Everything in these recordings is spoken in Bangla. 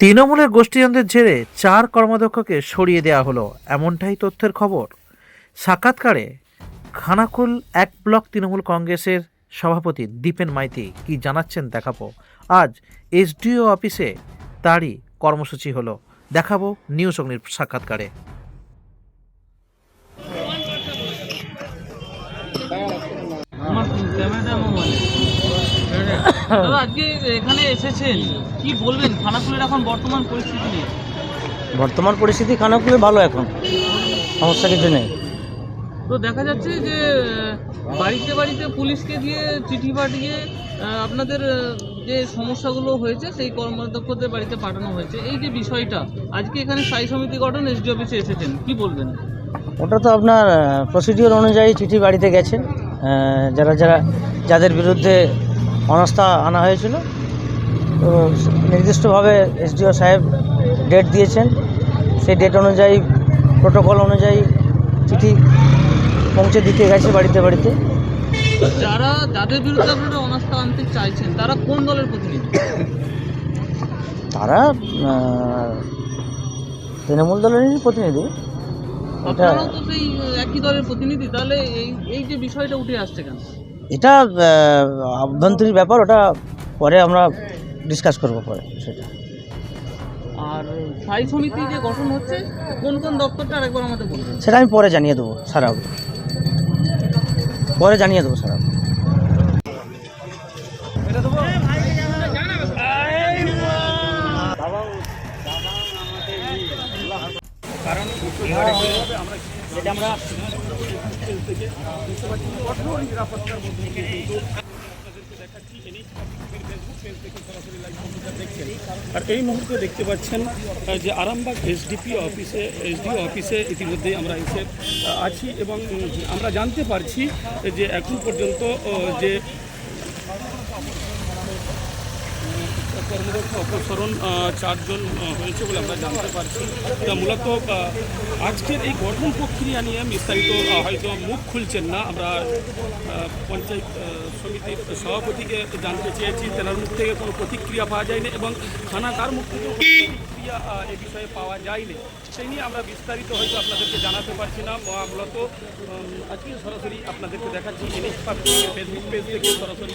তৃণমূলের গোষ্ঠীদ্বন্দ্বের জেরে চার কর্মাধ্যক্ষকে সরিয়ে দেওয়া হলো। এমনটাই তথ্যের খবর। সাক্ষাৎকারে খানাকুল এক ব্লক তৃণমূল কংগ্রেসের সভাপতি দীপেন মাইতি কি জানাচ্ছেন দেখাবো। আজ এসডিও অফিসে তারই কর্মসূচি হলো। দেখাবো নিউজ অগ্নির সাক্ষাৎকারে। আমার দাদা আজকে এখানে এসেছেন। কি বলবেন? খানাকুলের এখন বর্তমান পরিস্থিতি নিয়ে। বর্তমান পরিস্থিতি খানাকুলে ভালো এখন। সমস্যা কিছু নেই। তো দেখা যাচ্ছে যে বাড়িতে বাড়িতে পুলিশকে দিয়ে চিঠি পাঠিয়ে আপনাদের যে সমস্যাগুলো হয়েছে সেই কর্মাধ্যক্ষদের বাড়িতে পাঠানো হয়েছে। এই যে বিষয়টা আজকে এখানে স্থায়ী সমিতি গঠন এসডি অফিসে এসেছেন। কি বলবেন? ওটা তো আপনার প্রসিডিওর অনুযায়ী চিঠি বাড়িতে গেছে। যারা যারা যাদের বিরুদ্ধে অনাস্থা আনা হয়েছিল। তো নির্দিষ্টভাবে এসডিও সাহেব ডেট দিয়েছেন। সেই ডেট অনুযায়ী প্রোটোকল অনুযায়ী চিঠি পৌঁছে দিতে গেছে বাড়িতে বাড়িতে। যারা যাদের বিরুদ্ধে আপনারা অনাস্থা আনতে চাইছেন তারা কোন দলের প্রতিনিধি? তারা তৃণমূল দলেরই প্রতিনিধি। আপনারাও তো সেই একই দলের প্রতিনিধি তাহলে এই এই যে বিষয়টা উঠে আসছে কেন? এটা অভ্যন্তরীণ আভ্যন্তরীণ ব্যাপার ওটা পরে আমরা ডিসকাস করব পরে সেটা। আর স্থায়ী সমিতি যে গঠন হচ্ছে কোন কোন দপ্তরটা আরেকবার আমাদের বলবেন? সেটা আমি পরে জানিয়ে দেবো সারা পরে জানিয়ে দেবো সারা আর এই মুহূর্তে দেখতে পাচ্ছেন যে আরামবাগ এসডিপি অফিসে এসডিও অফিসে ইতিমধ্যেই আমরা এসে আছি এবং আমরা জানতে পারছি যে এখন পর্যন্ত যে কর্মদক্ষ অপসারণ চারজন হয়েছে বলে আমরা জানতে পারছি। মূলত আজকের এই গঠন প্রক্রিয়া নিয়ে বিস্তারিত হয়তো মুখ খুলছেন না। আমরা পঞ্চায়েত সমিতির সভাপতিকে জানতে চেয়েছি। তেনার মুখ থেকে কোনো প্রতিক্রিয়া পাওয়া যায়নি এবং খানাকার মুখ থেকেও কোনো প্রতিক্রিয়া এ বিষয়ে পাওয়া যায়নি। সেই নিয়ে আমরা বিস্তারিত হয়তো আপনাদেরকে জানাতে পারছি না। মূলত আজকে সরাসরি আপনাদেরকে দেখাচ্ছি। এনএস ফেসবুক পেজ থেকে সরাসরি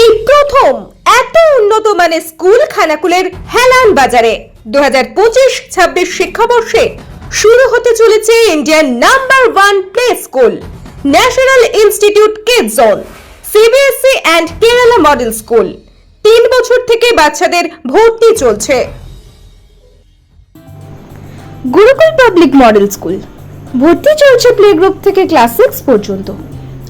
এই প্রথম এত উন্নত মানের স্কুল খানাকুলের হেলান বাজারে দু হাজার পঁচিশ ছাব্বিশ শিক্ষাবর্ষে শুরু হতে চলেছে ইন্ডিয়ার number one play school, national institute kid zone CBSE and Kerala model school. তিন বছর থেকে বাচ্চাদের ভর্তি চলছে। গুরুকুল পাবলিক মডেল স্কুল, ভর্তি চলছে প্লে গ্রুপ থেকে ক্লাস সিক্স পর্যন্ত।